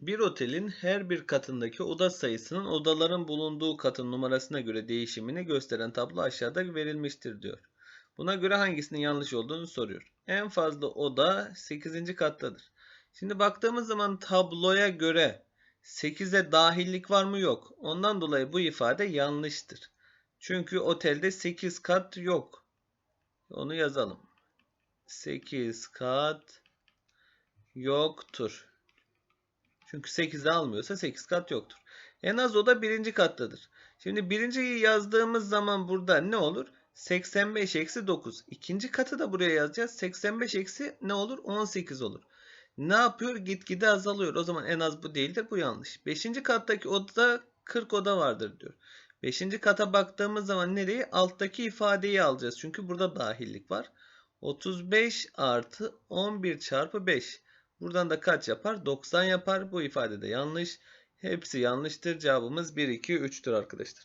Bir otelin her bir katındaki oda sayısının odaların bulunduğu katın numarasına göre değişimini gösteren tablo aşağıda verilmiştir diyor. Buna göre hangisinin yanlış olduğunu soruyor. En fazla oda 8. kattadır. Şimdi baktığımız zaman tabloya göre 8'e dahillik var mı yok. Ondan dolayı bu ifade yanlıştır. Çünkü otelde 8 kat yok. Onu yazalım. 8 kat yoktur. Çünkü 8'i almıyorsa 8 kat yoktur. En az oda birinci kattadır. Şimdi birinciyi yazdığımız zaman burada ne olur? 85 eksi 9. İkinci katı da buraya yazacağız. 85 eksi ne olur? 18 olur. Ne yapıyor? Gitgide azalıyor. O zaman en az bu değildir. Bu yanlış. Beşinci kattaki odada 40 oda vardır diyor. Beşinci kata baktığımız zaman nereyi? Alttaki ifadeyi alacağız. Çünkü burada dahillik var. 35 artı 11 çarpı 5. Buradan da kaç yapar? 90 yapar. Bu ifade de yanlış. Hepsi yanlıştır. Cevabımız 1, 2, 3'tür arkadaşlar.